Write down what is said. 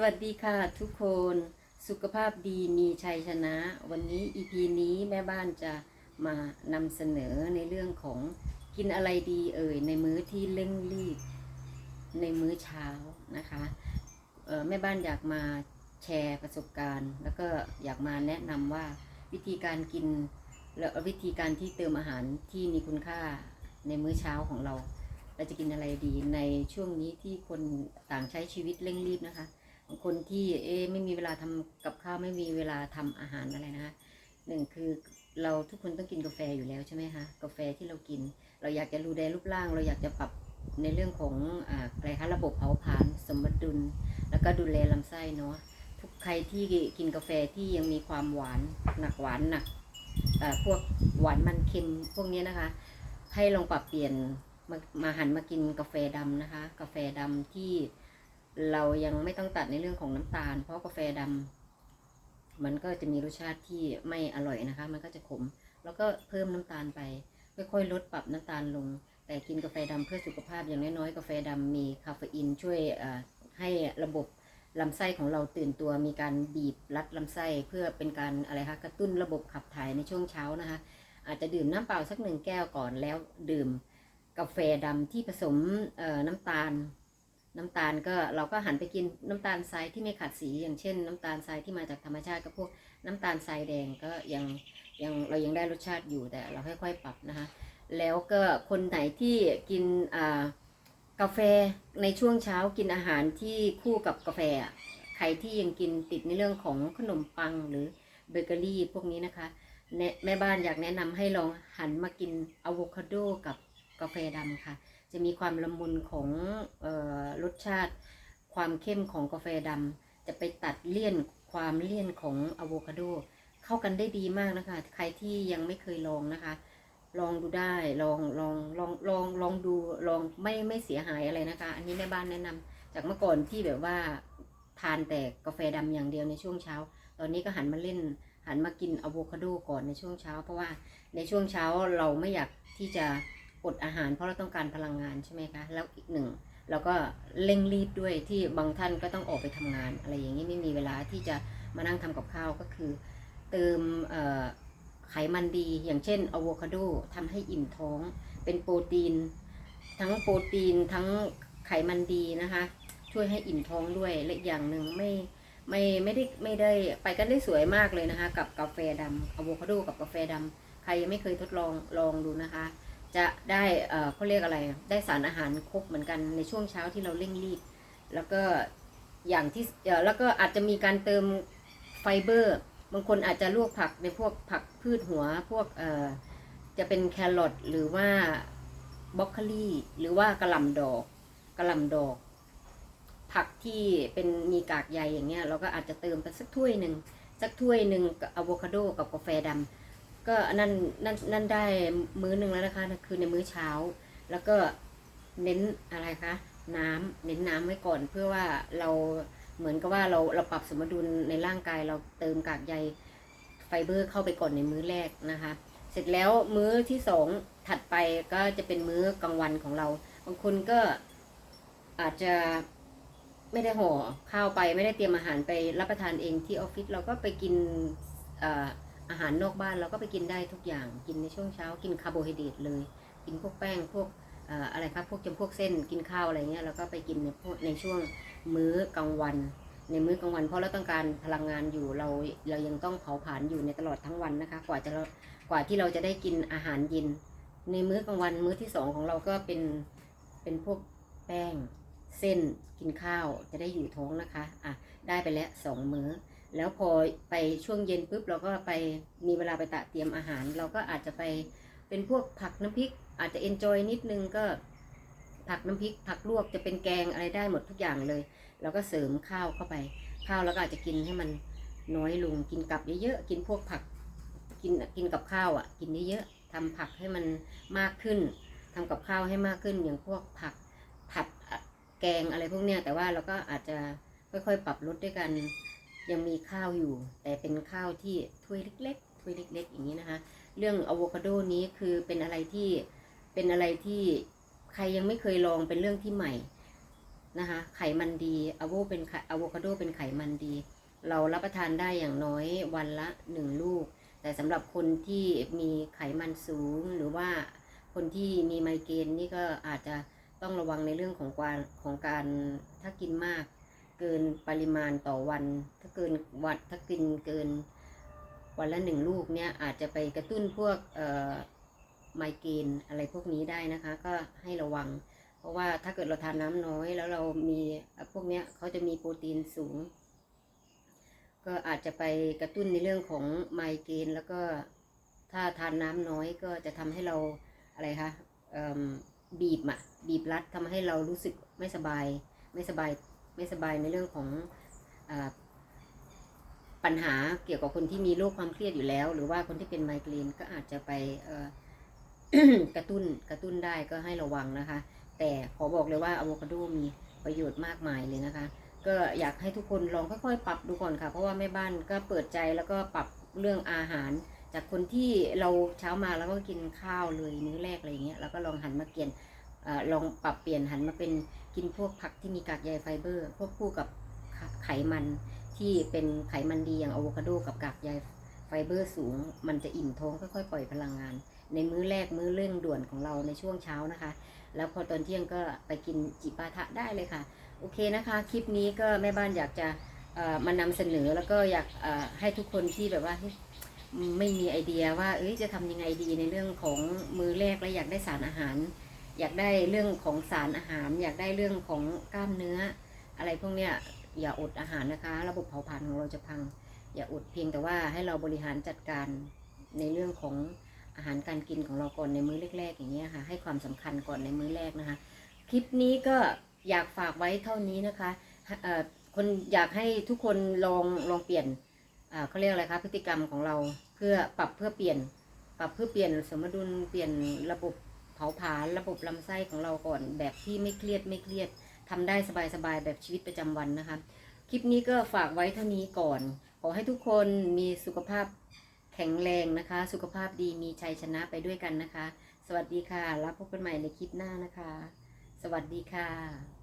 สวัสดีค่ะทุกคนสุขภาพดีมีชัยชนะ วันนี้ EP นี้แม่บ้านจะมานำเสนอในเรื่องของกินอะไรดีเอ่ยในมื้อที่เร่งรีบในมื้อเช้านะคะแม่บ้านอยากมาแชร์ประสบการณ์ แล้วก็อยากมาแนะนำว่าวิธีการกินและวิธีการที่เติมอาหารที่มีคุณค่าในมื้อเช้าของเรา เราจะกินอะไรดีในช่วงนี้ที่คนต่างใช้ชีวิตเร่งรีบนะคะ คนที่เอ๊ไม่มีเวลาทำกับข้าวไม่มีเวลาทำอาหารอะไรนะคะหนึ่งคือเราทุกคนต้องกินกาแฟอยู่แล้วใช่ไหมคะกาแฟที่เรากิน เราอยากจะดูแลรูปร่าง เราอยากจะปรับในเรื่องของอะไรคะระบบเผาผลาญสมดุล แล้วก็ดูแลลำไส้เนาะทุกใครที่กินกาแฟที่ยังมีความหวานหนักหวานหนักพวกหวานมันเค็มพวกนี้นะคะ ให้ลองปรับเปลี่ยนมามาหันมากินกาแฟดำนะคะ กาแฟดำที่ เรายังไม่ต้องตัดในเรื่องของน้ำตาล เพราะกาแฟดำมันก็จะมีรสชาติที่ไม่อร่อยนะคะ มันก็จะขม แล้วก็เพิ่มน้ำตาลไป ค่อยๆลดปรับน้ำตาลลง แต่กินกาแฟดำเพื่อสุขภาพอย่างน้อยๆกาแฟดำมีคาเฟอีนช่วยให้ระบบลำไส้ของเราตื่นตัวมีการบีบรัดลำไส้เพื่อเป็นการอะไรคะกระตุ้นระบบขับถ่ายในช่วงเช้านะคะ อาจจะดื่มน้ำเปล่าสักหนึ่งแก้วก่อนแล้วดื่มกาแฟดำที่ผสมน้ำตาล น้ำตาลก็เราก็หันไปกินน้ำตาลทรายที่ไม่ขัดสี อย่างเช่น น้ำตาลทรายที่มาจากธรรมชาติกับพวกน้ำตาลทรายแดงก็ยังยังเรายังได้รสชาติอยู่แต่เราค่อยๆปรับนะคะ แล้วก็คนไหนที่กินอ่ากาแฟในช่วงเช้ากินอาหารที่คู่กับกาแฟใครที่ยังกินติดในเรื่องของขนมปังหรือเบเกอรี่พวกนี้นะคะแม่บ้านอยากแนะนำให้ลองหันมากินอะโวคาโดกับกาแฟดำค่ะ จะมีความละมุนของออรสชาติ ความเข้มของกาแฟดำจะไปตัดเลี่ยนความเลี่ยนของอะโวคาโดเข้ากันได้ดีมากนะคะ ใครที่ยังไม่เคยลองนะคะ ลองดูได้ลองลองลองลองลองดูลองไม่ไม่เสียหายอะไรนะคะ อันนี้แม่บ้านแนะนำจากเมื่อก่อนที่แบบว่าทานแต่กาแฟดำอย่างเดียวในช่วงเช้า ตอนนี้ก็หันมาเล่น หันมากินอะโวคาโดก่อนในช่วงเช้า เพราะว่าในช่วงเช้าเราไม่อยากที่จะ อดอาหารเพราะเราต้องการพลังงานใช่ไหมคะแล้วอีกหนึ่งเราก็เร่งรีบด้วยที่บางท่านก็ต้องออกไปทำงาน อะไรอย่างนี้ไม่มีเวลาที่จะมานั่งทำกับข้าวก็คือ เติมไขมันดีอย่างเช่นอะโวคาโดทำให้อิ่มท้อง เป็นโปรตีน ทั้งโปรตีนทั้งไขมันดีนะคะ ช่วยให้อิ่มท้องด้วยและอีกอย่างหนึ่งไม่ไม่ไม่ได้ไม่ได้ไปกันได้สวยมากเลยนะคะ กับกาแฟดำอะโวคาโดกับกาแฟดำใครยังไม่เคยทดลองลองดูนะคะ จะได้เออเขาเรียกอะไร ได้สารอาหารครบเหมือนกันในช่วงเช้าที่เราเร่งรีบ แล้วก็อย่างที่เออแล้วก็อาจจะมีการเติมไฟเบอร์ บางคนอาจจะลวกผักในพวกผักพืชหัว พวกเออจะเป็นแครอทหรือว่าบรอกโคลีหรือว่ากระหล่ำดอกกระหล่ำดอก ผักที่เป็นมีกากใยอย่างเงี้ย เราก็อาจจะเติมไปสักถ้วยหนึ่งสักถ้วยหนึ่งอะโวคาโดกับกาแฟดำ ก็นั่นนั่นนั่นได้มื้อหนึ่งแล้วนะคะคือในมื้อเช้า แล้วก็เน้นอะไรคะน้ำเน้นน้ำไว้ก่อนเพื่อว่าเราเหมือนกับว่าเราเราปรับสมดุลในร่างกายเราเติมกากใยไฟเบอร์เข้าไปก่อนในมื้อแรกนะคะ เสร็จแล้วมื้อที่สองถัดไปก็จะเป็นมื้อกลางวันของเรา บางคนก็อาจจะไม่ได้ห่อข้าวไปไม่ได้เตรียมอาหารไปรับประทานเองที่ออฟฟิศเราก็ไปกินอ่อ อาหารนอกบ้านเราก็ไปกินได้ทุกอย่างกินในช่วงเช้ากินคาร์โบไฮเดรตเลย กินพวกแป้งพวกอะไรครับพวกจำพวกเส้นกินข้าวอะไรเงี้ยเราก็ไปกินในพวกในช่วงมื้อกลางวัน ในมื้อกลางวัน เพราะเราต้องการพลังงานอยู่เราเรายังต้องเผาผลาญอยู่ในตลอดทั้งวันนะคะ กว่าจะเรากว่าที่เราจะได้กินอาหารเย็น ในมื้อกลางวันมื้อที่สองของเราก็เป็นเป็นพวกแป้งเส้นกินข้าวจะได้อยู่ท้องนะคะอะได้ไปแล้วสองมื้อ แล้วพอไปช่วงเย็นปุ๊บเราก็ไปมีเวลาไปตะเตรียมอาหาร เราก็อาจจะไปเป็นพวกผักน้ำพริก อาจจะเอนจอยนิดนึงก็ผักน้ำพริก ผักลวกจะเป็นแกงอะไรได้หมดทุกอย่างเลยเราก็เสริมข้าวเข้าไป ข้าวแล้วก็อาจจะกินให้มันน้อยลงกินกับเยอะๆกินพวกผักกินกินกับข้าวอะ กินเยอะๆทำผักให้มันมากขึ้นทำกับข้าวให้มากขึ้นอย่างพวกผักผัดแกงอะไรพวกเนี้ยแต่ว่าเราก็อาจจะค่อยๆปรับลดด้วยกัน ยังมีข้าวอยู่ แต่เป็นข้าวที่ถ้วยเล็กๆถ้วยเล็ก ๆ อย่างนี้นะคะ เรื่องอะโวคาโดนี้คือเป็นอะไรที่เป็นอะไรที่ใครยังไม่เคยลองเป็นเรื่องที่ใหม่นะคะไขมันดีอะโวเป็นอะโวคาโดเป็นไขมันดี เรารับประทานได้อย่างน้อยวันละหนึ่งลูก แต่สำหรับคนที่มีไขมันสูงหรือว่าคนที่มีไมเกรนนี่ก็อาจจะต้องระวังในเรื่องของการของการถ้ากินมาก เกินปริมาณต่อวัน ถ้าเกินวัดถ้ากินเกินวันละหนึ่งลูกเนี่ยอาจจะไปกระตุ้นพวกเอ่อไมเกรนอะไรพวกนี้ได้นะคะ ก็ให้ระวัง เพราะว่าถ้าเกิดเราทานน้ำน้อย แล้วเรามีพวกเนี้ยเขาจะมีโปรตีนสูง ก็อาจจะไปกระตุ้นในเรื่องของไมเกรนแล้วก็ถ้าทานน้ำน้อยก็จะทำให้เราอะไรคะบีบอะบีบรัดทำให้เรารู้สึกไม่สบายไม่สบาย ไม่สบายในเรื่องของอปัญหาเกี่ยวกับคนที่มีโรคความเครียดอยู่แล้ว หรือว่าคนที่เป็นไมเกรนก็อาจจะไปกระตุ้นกระตุ้นได้ก็ให้ระวังนะคะ แต่ขอบอกเลยว่าอะโวคาโดมีประโยชน์มากมายเลยนะคะ ก็อยากให้ทุกคนลองค่อยๆ ปรับดูก่อนค่ะ เพราะว่าแม่บ้านก็เปิดใจแล้วก็ปรับเรื่องอาหาร จากคนที่เราเช้ามาแล้วก็กินข้าวเลยมื้อแรกอะไรอย่างเงี้ยแล้วก็ลองหันมาเปลี่ยน ลองปรับเปลี่ยนหันมาเป็นกินพวกผักที่มีกากใยไฟเบอร์ควบคู่กับไขมันที่เป็นไขมันดีอย่างอะโวคาโดกับกากใยไฟเบอร์สูง มันจะอิ่มท้องค่อยๆปล่อยพลังงาน ในมื้อแรกมื้อเร่งด่วนของเราในช่วงเช้านะคะ แล้วพอตอนเที่ยงก็ไปกินจิปาถะได้เลยค่ะ โอเคนะคะ คลิปนี้ก็แม่บ้านอยากจะมานำเสนอแล้วก็อยากให้ทุกคนที่แบบว่าไม่มีไอเดียว่าเอ้ยจะทำยังไงดีในเรื่องของมื้อแรกและอยากได้สารอาหาร อยากได้เรื่องของสารอาหาร อยากได้เรื่องของกล้ามเนื้อ อะไรพวกเนี้ยอย่าอดอาหารนะคะ ระบบเผาผลาญของเราจะพัง อย่าอดเพียงแต่ว่าให้เราบริหารจัดการในเรื่องของอาหารการกินของเราก่อนในมื้อแรก ๆ อย่างเงี้ยค่ะ ให้ความสำคัญก่อนในมื้อแรกนะคะ คลิปนี้ก็อยากฝากไว้เท่านี้นะคะคนอยากให้ทุกคนลองลองเปลี่ยนเขาเรียกอะไรคะพฤติกรรมของเราเพื่อปรับเพื่อเปลี่ยน ปรับเพื่อเปลี่ยนสมดุลเปลี่ยนระบบ เผาผลาญระบบลำไส้ของเราก่อน แบบที่ไม่เครียดไม่เครียดทำได้สบายๆ แบบชีวิตประจำวันนะคะ คลิปนี้ก็ฝากไว้เท่านี้ก่อน ขอให้ทุกคนมีสุขภาพแข็งแรงนะคะ สุขภาพดีมีชัยชนะไปด้วยกันนะคะ สวัสดีค่ะ แล้วพบกันใหม่ในคลิปหน้านะคะ สวัสดีค่ะ